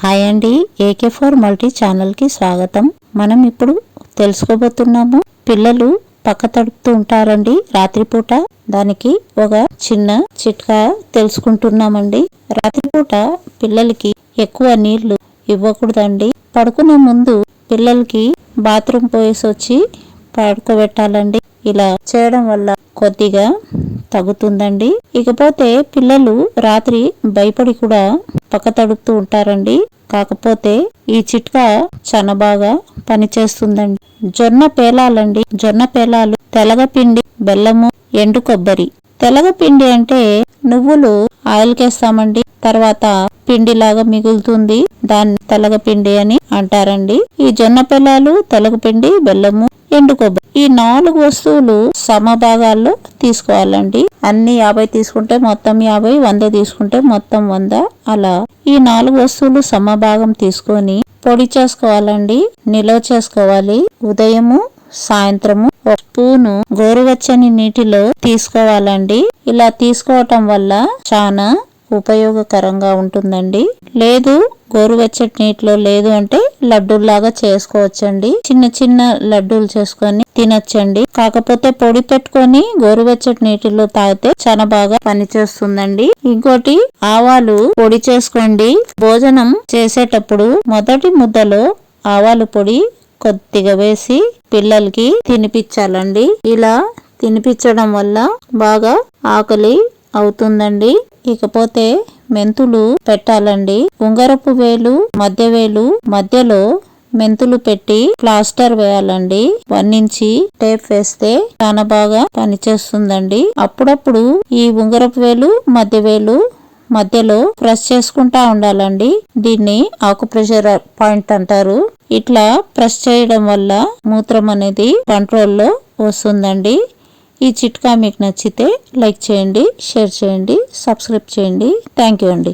Hi అండి AK four multi ఛానల్కి స్వాగతం. మనం ఇప్పుడు తెలుసుకోబోతున్నాము పిల్లలు పక్క తడుపుతూ ఉంటారండి రాత్రిపూట. దానికి ఒక చిన్న చిట్కా తెలుసుకుంటున్నామండి. రాత్రిపూట పిల్లలకి ఎక్కువ నీళ్ళు ఇవ్వకూడదండి. పడుకునే ముందు పిల్లలకి బాత్రూమ్ పోయేసి వచ్చి పడుకోబెట్టాలండి. ఇలా చేయడం వల్ల కొద్దిగా తగ్గుతుందండి. ఇకపోతే పిల్లలు రాత్రి భయపడి కూడా పక్క తడుపుతూ ఉంటారండి. కాకపోతే ఈ చిట్కా చాలా బాగా పనిచేస్తుందండి. జొన్న పేలాలండి. జొన్న పేలాలు తెలగపిండి బెల్లము ఎండు కొబ్బరి. తెలగపిండి అంటే నువ్వులు ఆయిల్కేస్తామండి. తర్వాత పిండిలాగా మిగులుతుంది. దాన్ని తెలగపిండి అని అంటారండి. ఈ జొన్న పిల్లలు తెలగపిండి బెల్లము ఎండు కొబ్బరి ఈ నాలుగు వస్తువులు సమభాగాల్లో తీసుకోవాలండి. అన్ని యాభై తీసుకుంటే మొత్తం యాభై వంద తీసుకుంటే మొత్తం వంద. అలా ఈ నాలుగు వస్తువులు సమభాగం తీసుకొని పొడి చేసుకోవాలండి. నిల్వ చేసుకోవాలి. ఉదయము సాయంత్రము ఒక స్పూను గోరువెచ్చని నీటిలో తీసుకోవాలండి. ఇలా తీసుకోవటం వల్ల చాలా ఉపయోగకరంగా ఉంటుందండి. లేదు గోరువెచ్చటి నీటిలో లేదు అంటే లడ్డూల్లాగా చేసుకోవచ్చండి. చిన్న చిన్న లడ్డూలు చేసుకొని తినచ్చండి. కాకపోతే పొడి పెట్టుకొని గోరువెచ్చటి నీటిలో తాగితే చాలా బాగా పనిచేస్తుందండి. ఇంకోటి ఆవాలు పొడి చేసుకోండి. భోజనం చేసేటప్పుడు మొదటి ముద్దలో ఆవాలు పొడి కొద్దిగా వేసి పిల్లలకి తినిపించాలండి. ఇలా తినిపించడం వల్ల బాగా ఆకలి అవుతుందండి. ఇకపోతే మెంతులు పెట్టాలండి. ఉంగరపు వేలు మధ్య వేలు మధ్యలో మెంతులు పెట్టి ప్లాస్టర్ వేయాలండి. వన్ ఇంచి టేప్ వేస్తే చాలా బాగా పనిచేస్తుందండి. అప్పుడప్పుడు ఈ ఉంగరపు వేలు మధ్య వేలు మధ్యలో ప్రెస్ చేసుకుంటా ఉండాలండి. దీన్ని ఆకు ప్రెషర్ పాయింట్ అంటారు. ఇట్లా ప్రెస్ చేయడం వల్ల మూత్రం అనేది కంట్రోల్లో వస్తుందండి. ఈ చిట్కా మీకు నచ్చితే లైక్ చేయండి షేర్ చేయండి సబ్స్క్రైబ్ చేయండి. థ్యాంక్ యూ అండి.